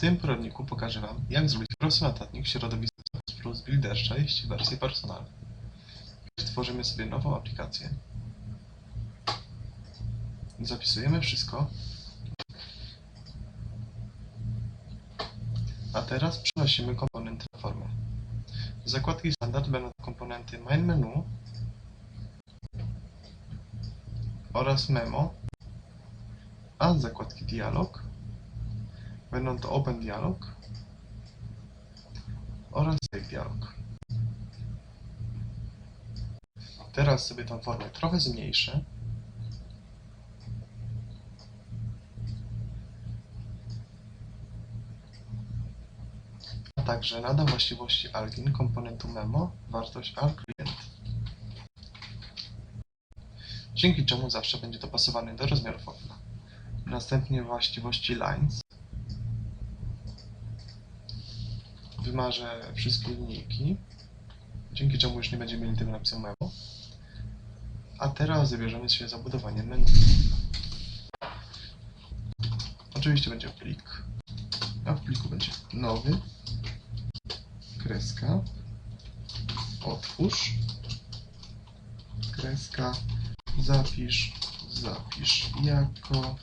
tym poradniku pokażę Wam, jak zrobić prosty notatnik w środowisku Office Plus Builderza, jeśli wersji personal. Tworzymy sobie nową aplikację. Zapisujemy wszystko. A teraz przenosimy komponenty na formę. Z zakładki standard będą komponenty main menu oraz memo, a z zakładki dialog będą to open dialog oraz save dialog. Teraz sobie tą formę trochę zmniejszę. A także nadam właściwości algin komponentu memo wartość alclient. Dzięki czemu zawsze będzie dopasowany do rozmiarów okna. Następnie właściwości lines. Wymarzę wszystkie linijki, dzięki czemu już nie będziemy mieli tego napisu memo. A teraz zabierzemy się za budowanie menu. Oczywiście będzie plik, a w pliku będzie nowy, kreska, otwórz, kreska, zapisz, zapisz jako,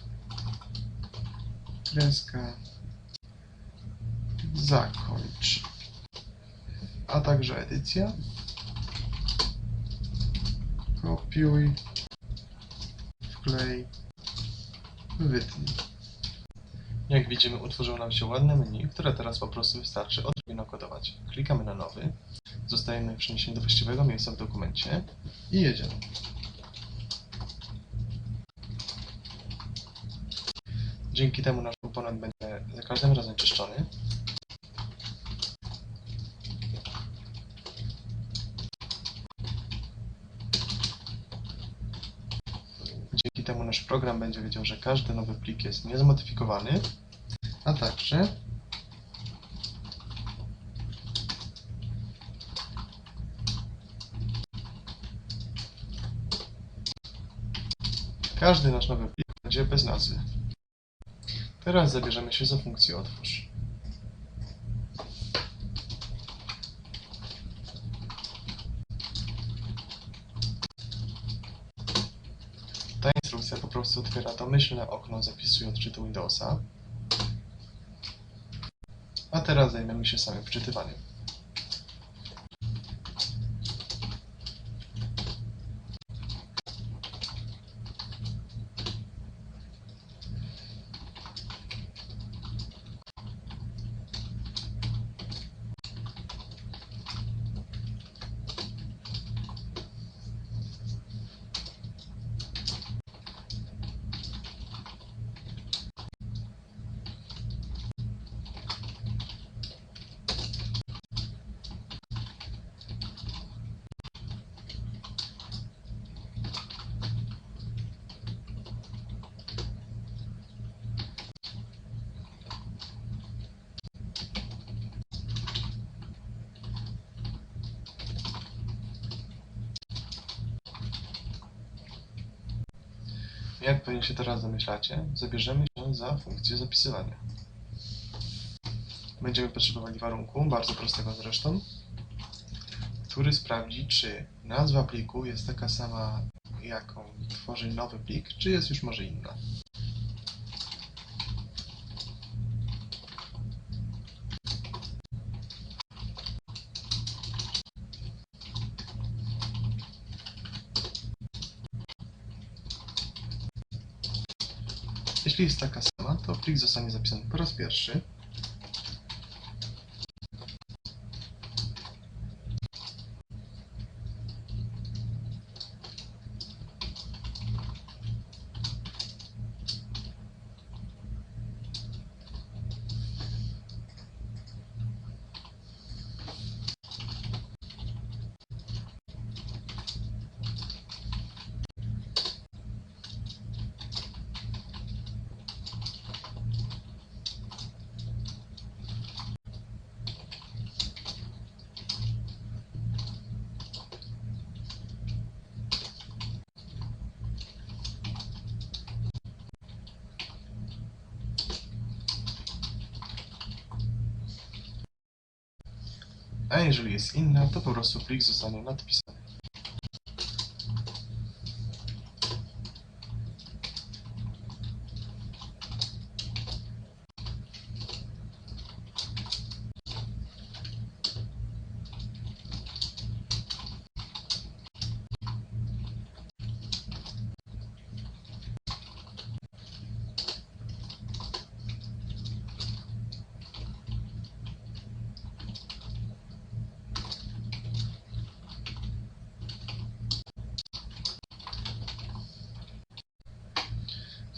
kreska, zakończ, a także edycja, kopiuj, wklej, wytnij. Jak widzimy, utworzyło nam się ładne menu, które teraz po prostu wystarczy odrobinę kodować. Klikamy na nowy, zostajemy przeniesieni do właściwego miejsca w dokumencie i jedziemy. Dzięki temu nasz komponent będzie za każdym razem czyszczony. Dzięki temu nasz program będzie wiedział, że każdy nowy plik jest niezmodyfikowany, a także każdy nasz nowy plik będzie bez nazwy. Teraz zabierzemy się za funkcję otwórz. Ta instrukcja po prostu otwiera domyślne okno zapisu i odczytu Windowsa. A teraz zajmiemy się samym wczytywaniem. Jak pewnie się teraz domyślacie, zabierzemy się za funkcję zapisywania. Będziemy potrzebowali warunku, bardzo prostego zresztą, który sprawdzi, czy nazwa pliku jest taka sama, jaką tworzy nowy plik, czy jest już może inna. Jeśli jest taka sama, to plik zostanie zapisany po raz pierwszy. A jeżeli jest inna, to po prostu plik zostanie nadpisany.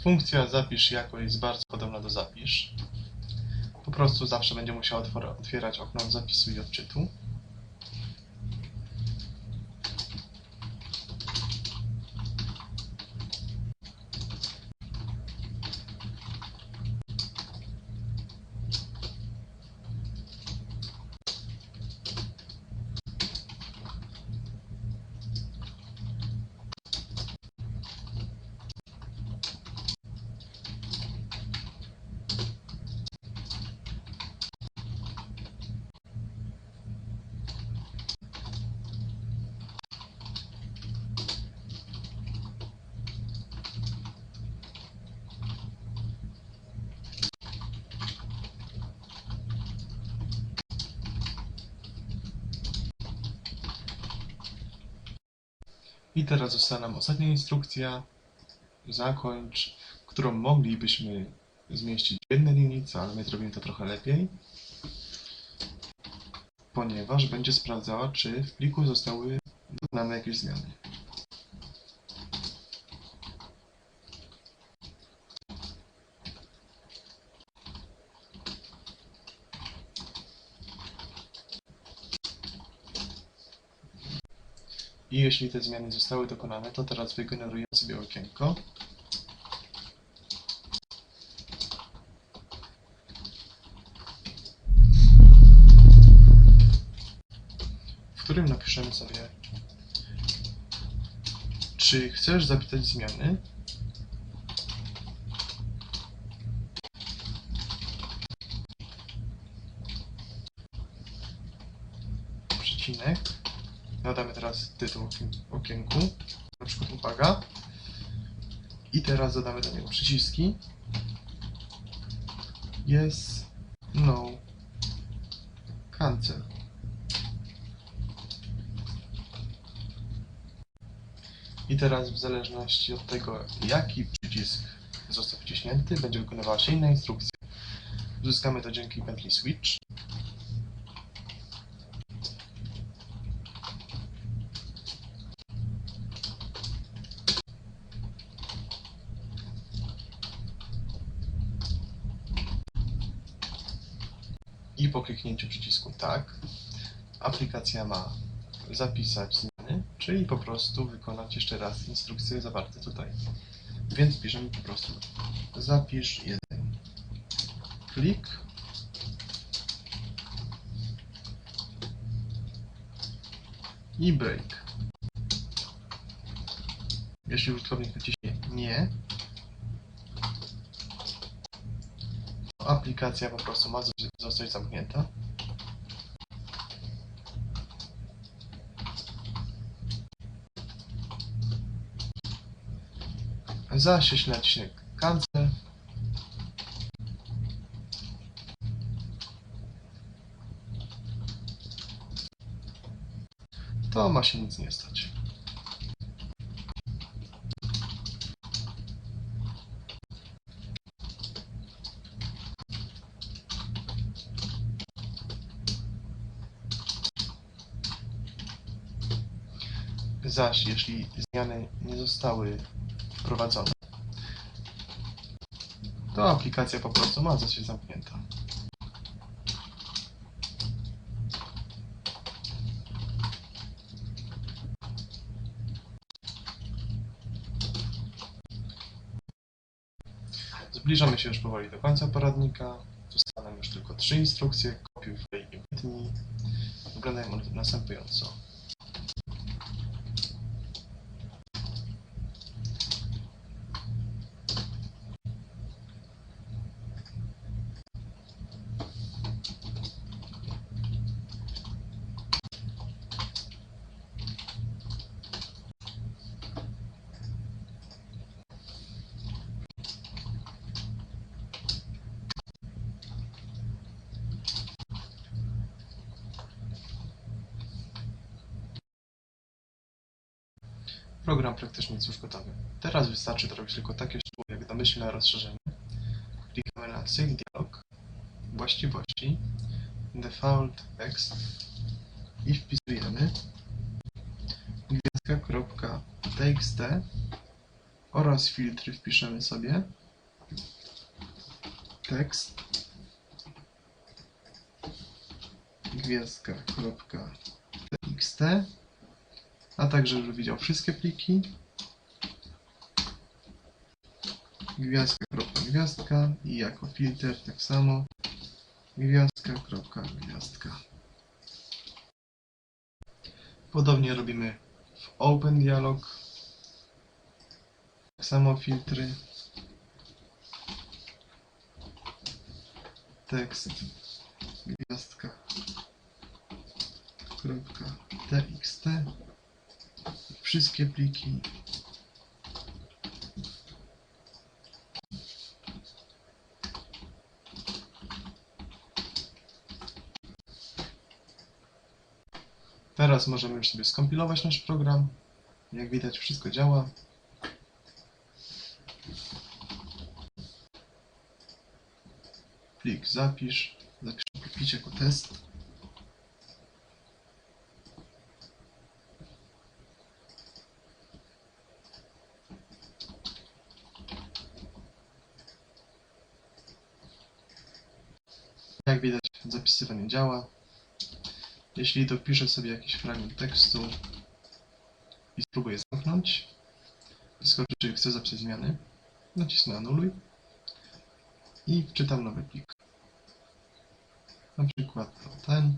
Funkcja zapisz jako jest bardzo podobna do zapisz. Po prostu zawsze będzie musiał otwora- otwierać okno zapisu i odczytu. I teraz została nam ostatnia instrukcja. Zakończ, którą moglibyśmy zmieścić w jednej linijce, ale my zrobimy to trochę lepiej. Ponieważ będzie sprawdzała, czy w pliku zostały dokonane jakieś zmiany. I jeśli te zmiany zostały dokonane, to teraz wygenerujemy sobie okienko. W którym napiszemy sobie czy chcesz zapisać zmiany? Nadamy teraz tytuł okien- okienku, na przykład uwaga. I teraz dodamy do niego przyciski. Yes, no, cancel. I teraz w zależności od tego, jaki przycisk został wciśnięty, będzie wykonywała się inna instrukcja. Uzyskamy to dzięki pętli switch. I po kliknięciu przycisku tak, aplikacja ma zapisać zmiany, czyli po prostu wykonać jeszcze raz instrukcje zawarte tutaj. Więc piszemy po prostu zapisz jeden klik i break. Jeśli użytkownik naciśnie nie, aplikacja po prostu ma zos- zostać zamknięta. Zaś jeśli naciśnie cancel, to ma się nic nie stać. Zaś jeśli zmiany nie zostały wprowadzone, to aplikacja po prostu ma zostać zamknięta. Zbliżamy się już powoli do końca poradnika. Zostaną już tylko trzy instrukcje. Kopiuj, wklej i wytnij. Wyglądają one następująco. Program praktycznie jest już gotowy. Teraz wystarczy zrobić tylko takie szczegóły jak domyślne rozszerzenie. Klikamy na Save Dialog, właściwości, Default Text i wpisujemy gwiazdka.txt oraz filtry wpiszemy sobie tekst gwiazdka.txt a także żeby widział wszystkie pliki gwiazdka, kropka, gwiazdka i jako filtr tak samo gwiazdka, kropka, gwiazdka. Podobnie robimy w Open Dialog. Tak samo filtry. Tekst, gwiazdka, kropka, txt. Wszystkie pliki. Teraz możemy już sobie skompilować nasz program. Jak widać wszystko działa. Plik zapisz. Zapisz plik jako test. Jak widać zapisywanie działa. Jeśli dopiszę sobie jakiś fragment tekstu i spróbuję zamknąć, wyskoczy, czy chcę zapisać zmiany, nacisnę anuluj i wczytam nowy plik. Na przykład ten.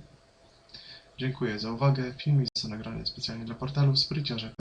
Dziękuję za uwagę. Film jest nagrany specjalnie dla portalu Spryciarze.